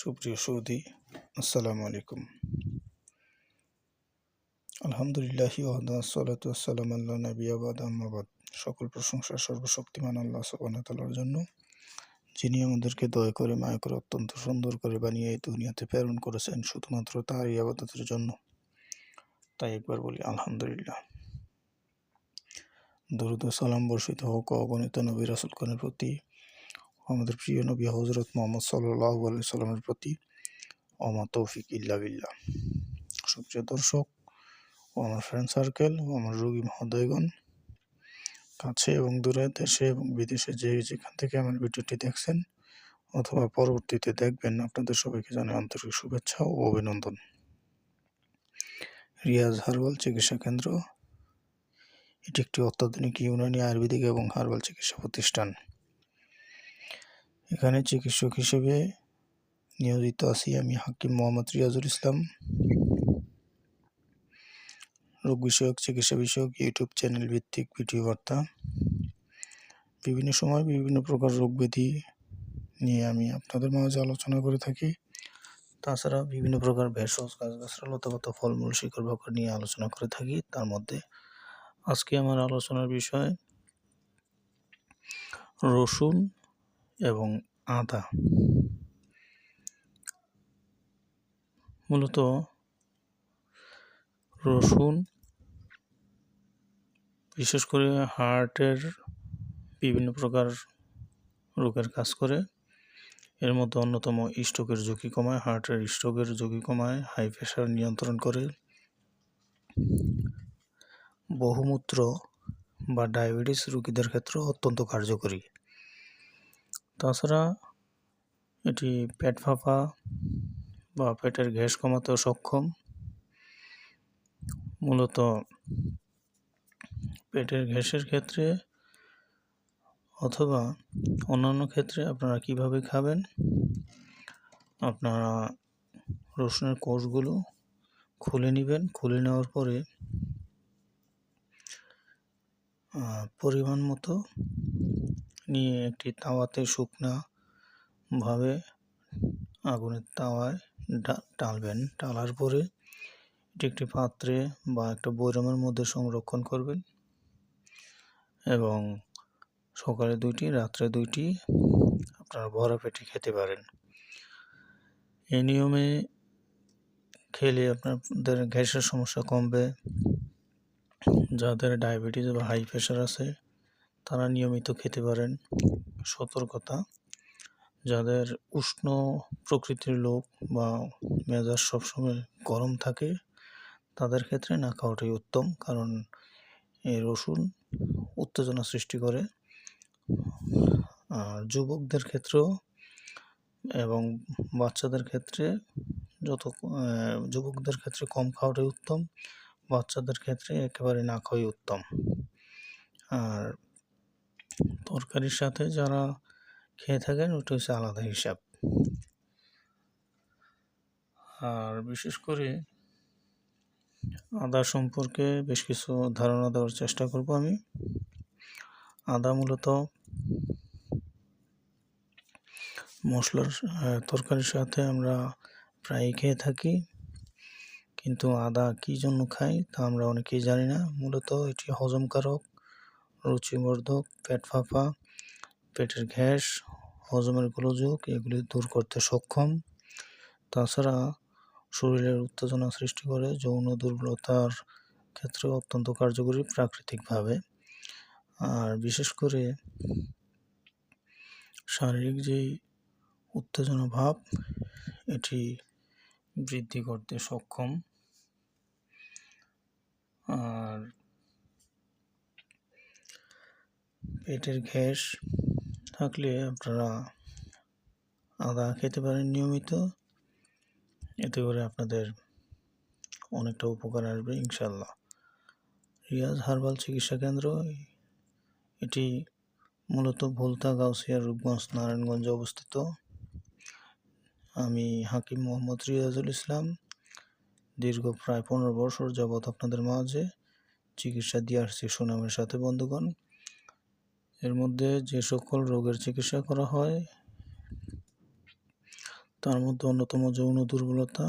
সুপ্রিয় সৌদি, আসসালামু আলাইকুম। আলহামদুলিল্লাহি আসসালাম আল্লাহ নবী আবাদ আম্মাবাদ সকল প্রশংসা সর্বশক্তিমান আল্লাহ তাআলার জন্য, যিনি আমাদেরকে দয়া করে, মায়া করে, অত্যন্ত সুন্দর করে বানিয়ে এই দুনিয়াতে প্রেরণ করেছেন, শুধুমাত্র তারই আবাদতের জন্য। তাই একবার বলি, আলহামদুলিল্লাহ। দরুদ সালাম বর্ষিত হোক, অগণিত নবী রাসুলগণের প্রতি আমাদের প্রিয় নবী হজরত মোহাম্মদ সাল্লাহ আলি সাল্লামের প্রতি অমা তৌফিক ইল্লা বিল্লাহ। সুপ্রিয় দর্শক ও আমার ফ্রেন্ড সার্কেল ও আমার রোগী মহোদয়গণ, কাছে এবং দূরে দেশে এবং বিদেশে যে যেখান থেকে আমার ভিডিওটি দেখছেন অথবা পরবর্তীতে দেখবেন, আপনাদের সবাইকে জানাই আন্তরিক শুভেচ্ছা ও অভিনন্দন। রিয়াজ হারবাল চিকিৎসা কেন্দ্র, এটি একটি অত্যাধুনিক ইউনানি আয়ুর্বেদিক এবং হার্বাল চিকিৎসা প্রতিষ্ঠান। এখানে চিকিৎসক হিসেবে নিয়োজিত আছি আমি হাকিম মোহাম্মদ রিয়াজুল ইসলাম। রোগ বিষয়ক, চিকিৎসা বিষয়ক, ইউটিউব চ্যানেল ভিত্তিক ভিডিও বার্তা। বিভিন্ন সময় বিভিন্ন প্রকার রোগ ব্যাধি নিয়ে আমি আপনাদের মাঝে আলোচনা করে থাকি। তাছাড়া বিভিন্ন প্রকার ভেষজ গাছগাছরা লতাপাতা, ফলমূল, শিকড় বাকড় নিয়ে আলোচনা করে থাকি। তার মধ্যে আজকে আমার আলোচনার বিষয় রসুন এবং আদা। মূলত রসুন, বিশেষ করে হার্টের বিভিন্ন প্রকার রোগের কাজ করে। এর মধ্যে অন্যতম স্ট্রোকের ঝুঁকি কমায়, হার্টের স্ট্রোকের ঝুঁকি কমায়, হাই প্রেশার নিয়ন্ত্রণ করে। বহুমূত্র বা ডায়াবেটিস রোগীদের ক্ষেত্রে অত্যন্ত কার্যকরী। তাছাড়া এটি পেট ফাঁপা বা পেটের গ্যাস কমাতেও সক্ষম। মূলত পেটের গ্যাসের ক্ষেত্রে অথবা অন্যান্য ক্ষেত্রে আপনারা কীভাবে খাবেন? আপনারা রসুনের কোষগুলো খুলে নেবেন। খুলে নেওয়ার পরে পরিমাণ মতো নিয়ে একটি তাওয়াতে শুকনা ভাবে আগুনের তাওয়ায় টালবেন। টালার পরে এটি একটি পাত্রে বা একটা বৈরামের মধ্যে সংরক্ষণ করবেন এবং সকালে দুইটি, রাত্রে দুইটি আপনারা ভরা পেটে খেতে পারেন। এই নিয়মে খেলে আপনাদের গ্যাসের সমস্যা কমবে, যাদের ডায়াবেটিস বা হাই প্রেশার আছে তারা নিয়মিত খেতে পারেন সতর্কতা। যাদের উষ্ণ প্রকৃতির লোক বা মেজাজ সবসময় গরম থাকে, তাদের ক্ষেত্রে না খাওয়াটাই উত্তম, কারণ এই রসুন উত্তেজনা সৃষ্টি করে। আর যুবকদের ক্ষেত্রেও এবং বাচ্চাদের ক্ষেত্রে যত যুবকদের ক্ষেত্রে কম খাওয়াটাই উত্তম, বাচ্চাদের ক্ষেত্রে একেবারে না খাওয়াই উত্তম। আর তরকারির সাথে যারা খেয়ে থাকেন, ওটা হচ্ছে আলাদা হিসাব। আর বিশেষ করে আদা সম্পর্কে বেশ কিছু ধারণা দেওয়ার চেষ্টা করব আমি। আদা মূলত মশলার তরকারির সাথে আমরা প্রায়ই খেয়ে থাকি। কিন্তু আদা কী জন্য খাই তা আমরা অনেকেই জানি না। মূলত এটি হজমকারক রুচিবর্ধক পেট ফাঁপা, পেটের গ্যাস হজমের গোলযোগ এগুলি দূর করতে সক্ষম। তাছাড়া শরীরের উত্তেজনা সৃষ্টি করে যৌন দুর্বলতার ক্ষেত্রে অত্যন্ত কার্যকরী প্রাকৃতিকভাবে। আর বিশেষ করে শারীরিক যেই উত্তেজনা ভাব, এটি বৃদ্ধি করতে সক্ষম আর পেটের গ্যাস থাকলে আপনারা আদা খেতে পারেন নিয়মিত। এতে করে আপনাদের অনেকটা উপকার আসবে ইনশাল্লাহ রিয়াজ হার্বাল চিকিৎসা কেন্দ্র, এটি মূলত ভুলতা গাউসিয়া রূপগঞ্জ, নারায়ণগঞ্জে অবস্থিত। আমি হাকিম মোহাম্মদ রিয়াজুল ইসলাম। দীর্ঘ প্রায় পনেরো বছর যাবৎ আপনাদের মাঝে চিকিৎসা দিয়ে আসছি সুনামের সাথে, বন্ধুগণ। এর মধ্যে যে সকল রোগের চিকিৎসা করা হয়, তার মধ্যে অন্যতম যৌন দুর্বলতা,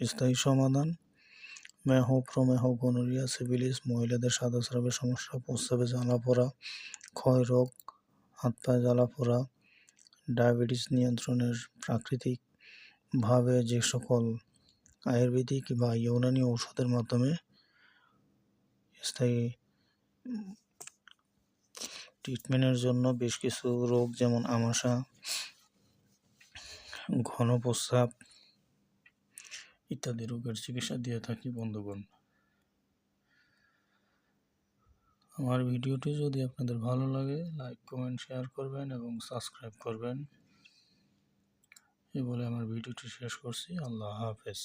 স্থায়ী সমাধান, মেহ, প্রমেহ গনোরিয়া সিভিলিস, মহিলাদের সাদা স্রাবের সমস্যা, প্রস্রাবে জ্বালা পোড়া ক্ষয় রোগ হাত পায়ে জ্বালা পোড়া ডায়াবেটিস নিয়ন্ত্রণের প্রাকৃতিকভাবে যে সকল আয়ুর্বেদিক বা ইউনানি ঔষধের মাধ্যমে স্থায়ী ট্রিটমেন্টের জন্য বেশ কিছু রোগ, যেমন আমাশা ঘন প্রস্রাব ইত্যাদি রোগের চিকিৎসা দিয়ে থাকি বন্ধুগণ। আমার ভিডিওটি যদি আপনাদের ভালো লাগে লাইক কমেন্ট শেয়ার করবেন এবং সাবস্ক্রাইব করবেন। এই বলে আমার ভিডিওটি শেষ করছি। আল্লাহ হাফেজ।